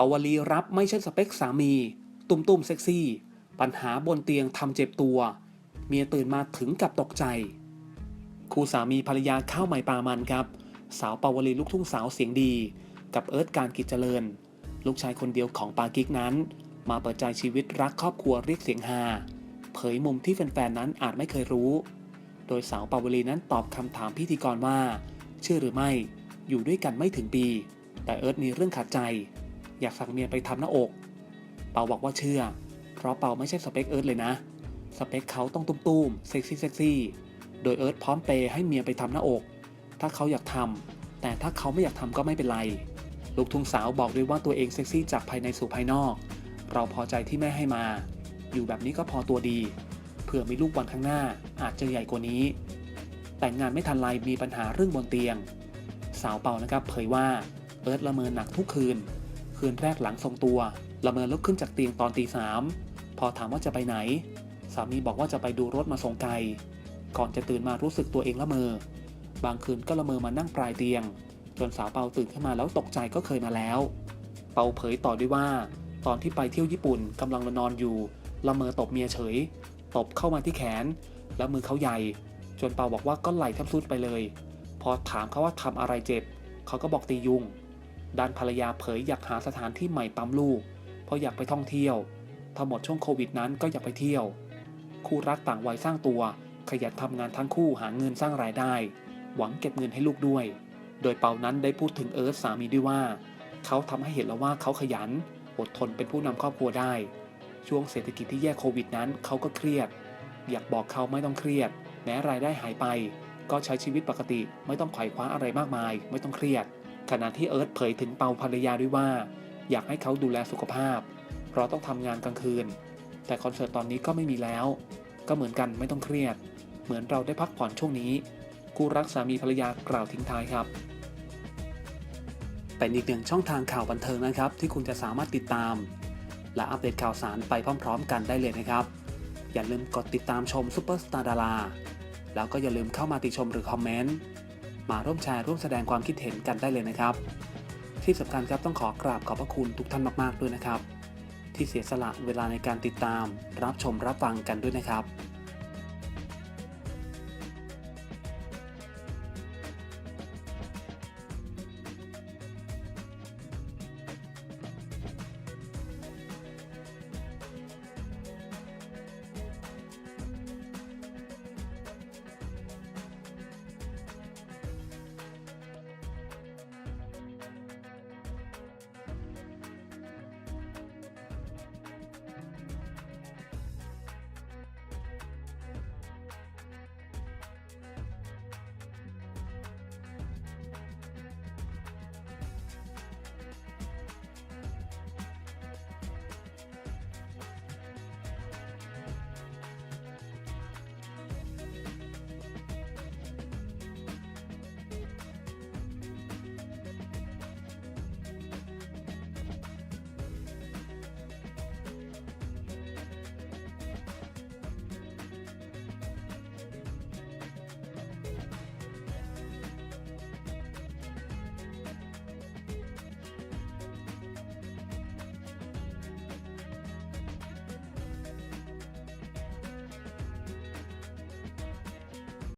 ปาวลีรับไม่ใช่สเปคสามี ตุ้มตุ้มเซ็กซี่ ปัญหาบนเตียงทำเจ็บตัว เมียตื่นมาถึงกับตกใจ คู่สามีภรรยาข้าวใหม่ปามันครับ สาวปาวลีลูกทุ่งสาวเสียงดี กับเอิร์ธการกิจเจริญ ลูกชายคนเดียวของปากิกนั้น มาเปิดใจชีวิตรักครอบครัวเรียกเสียงฮาเผยมุมที่แฟนๆนั้นอาจไม่เคยรู้ โดยสาวปาวลีนั้นตอบคำถามพิธีกรว่า เชื่อหรือไม่ อยู่ด้วยกันไม่ถึงปี แต่เอิร์ธมีเรื่องขัดใจ อยากสั่งเมียไปทำหน้าอก เปาบอกว่าเชื่อ เพราะเปาไม่ใช่สเปคเอิร์ธเลยนะ สเปคเขาต้องตุ้มๆเซ็กซี่เซ็กซี่โดยเอิร์ธพร้อมเปย์ให้เมียไปทำหน้าอก ถ้าเขาอยากทำแต่ถ้าเขาไม่อยากทำก็ไม่เป็นไร ลูกทุ่งสาวบอกด้วยว่าตัวเองเซ็กซี่จากภายในสู่ภายนอก เราพอใจที่แม่ให้มา อยู่แบบนี้ก็พอตัวดี เผื่อมีลูกวันข้างหน้าอาจจะใหญ่กว่านี้ แต่งงานไม่ทันไรมีปัญหาเรื่องบนเตียง สาวเปานะครับเผยว่าเอิร์ธละเมอหนักทุกคืน คืนแรกหลังทรงตัว ละเมอลุกขึ้นจากเตียงตอนตีสามพอถามว่าจะไปไหน สามีบอกว่าจะไปดูรถมาส่งไกลก่อนจะตื่นมารู้สึกตัวเองละเมอ บางคืนก็ละเมอมานั่งปลายเตียง จนสาวเปาตื่นขึ้นมาแล้วตกใจก็เคยมาแล้ว เปาเผยต่อด้วยว่า ตอนที่ไปเที่ยวญี่ปุ่นกำลังนอนอยู่ ละเมอตบเมียเฉย ตบเข้ามาที่แขน แล้วมือเขาใหญ่ จนเปาบอกว่าก็ไหลแทบสุดไปเลย พอถามเขาว่าทำอะไรเจ็บ เขาก็บอกตียุง ด้านภรรยาเผยอยากหาสถานที่ใหม่ปั๊มลูก เพราะอยากไปท่องเที่ยวถ้าหมดช่วงโควิดนั้นก็อยากไปเที่ยว คู่รักต่างวัยสร้างตัว ขยันทำงานทั้งคู่หาเงินสร้างรายได้ หวังเก็บเงินให้ลูกด้วย โดยเปานั้นได้พูดถึงเอิร์ธสามีด้วยว่า เขาทำให้เห็นแล้วว่าเขาขยัน อดทนเป็นผู้นำครอบครัวได้ ช่วงเศรษฐกิจที่แย่โควิดนั้นเขาก็เครียด อยากบอกเขาไม่ต้องเครียด แม้รายได้หายไป ก็ใช้ชีวิตปกติ ไม่ต้องไขว่คว้าอะไรมากมาย ไม่ต้องเครียด ขณะที่เอิร์ธเผยถึงเปาภรรยาด้วยว่า อยากให้เขาดูแลสุขภาพ เพราะต้องทำงานกลางคืน แต่คอนเสิร์ตตอนนี้ก็ไม่มีแล้ว ก็เหมือนกันไม่ต้องเครียด เหมือนเราได้พักผ่อนช่วงนี้คู่รักสามีภรรยากล่าวทิ้งท้ายครับเป็นอีกหนึ่งช่องทางข่าวบันเทิงนะครับ ที่คุณจะสามารถติดตาม และอัปเดตข่าวสารไปพร้อม ๆ กันได้เลยนะครับ อย่าลืมกดติดตามชมซุปเปอร์สตาร์ดาราแล้วก็อย่าลืมเข้ามาติชมหรือคอมเมนต์ มาร่วมแชร์ร่วมแสดงความคิดเห็นกันได้เลยนะครับ ที่สำคัญครับต้องขอกราบขอบพระคุณทุกท่านมากๆด้วยนะครับ ที่เสียสละเวลาในการติดตาม รับชมรับฟังกันด้วยนะครับ